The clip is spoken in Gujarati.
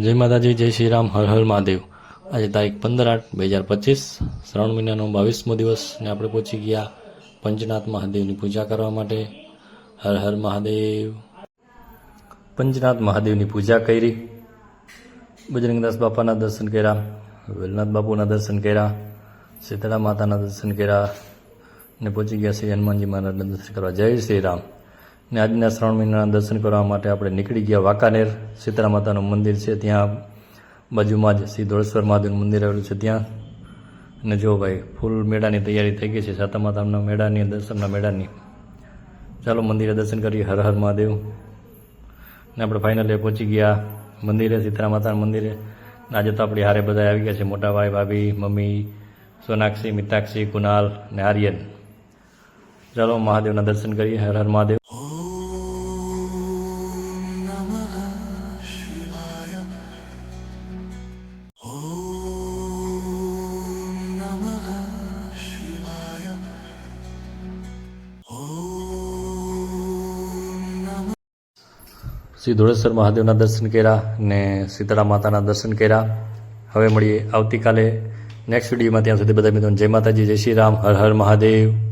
જય માતાજી, જય શ્રી રામ, હર હર મહાદેવ. આજે તારીખ પંદર આઠ બે હજાર પચીસ, શ્રાવણ મહિનાનો બાવીસમો દિવસ ને આપણે પહોંચી ગયા પંચનાથ મહાદેવની પૂજા કરવા માટે. હર હર મહાદેવ. પંચનાથ મહાદેવની પૂજા કરી. બજરંગદાસ બાપાના દર્શન કર્યા, વેલનાથ બાપુના દર્શન કર્યા, શીતળા માતાના દર્શન કર્યા ને પહોંચી ગયા શ્રી હનુમાનજી મહારાજના દર્શન કરવા. જય શ્રી રામ. ને આજના શ્રાવણ મહિનાના દર્શન કરવા માટે આપણે નીકળી ગયા વાંકાનેર. સીતારા માતાનું મંદિર છે ત્યાં. બાજુમાં જ શ્રી ધોળેશ્વર મહાદેવનું મંદિર આવેલું છે ત્યાં. અને જો ભાઈ, ફૂલ મેળાની તૈયારી થઈ ગઈ છે સાતા માતાના મેળાની દર્શનના મેળાની. ચાલો મંદિરે દર્શન કરીએ. હર હર મહાદેવ. ને આપણે ફાઇનલે પહોંચી ગયા મંદિરે સીતરા માતાના મંદિરે. આજે તો આપણી હારે બધા આવી ગયા છે. મોટા ભાઈ, ભાભી, મમ્મી, સોનાક્ષી, મિતાક્ષી કુનાલ ને આર્યન. ચાલો મહાદેવના દર્શન કરીએ. હર હર મહાદેવ. શ્રી ધોળેશ્વર મહાદેવના દર્શન કર્યા ને સીતારા માતાના દર્શન કર્યા. હવે મળીએ આવતીકાલે નેક્સ્ટ વિડીયોમાં ત્યાં સુધી બધા મિત્રો જય માતાજી, જય શ્રી રામ, હર હર મહાદેવ.